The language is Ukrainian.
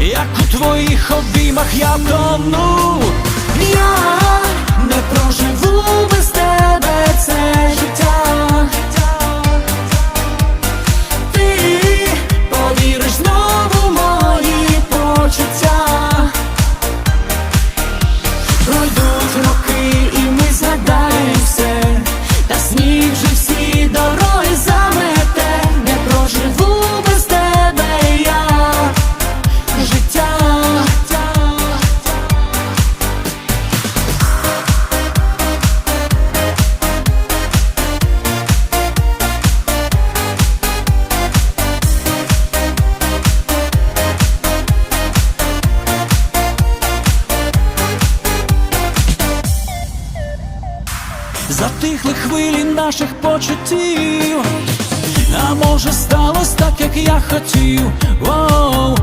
як у твоїх обіймах я тону. Затихли хвилі наших почуттів. А може сталося так, як я хотів. Воу,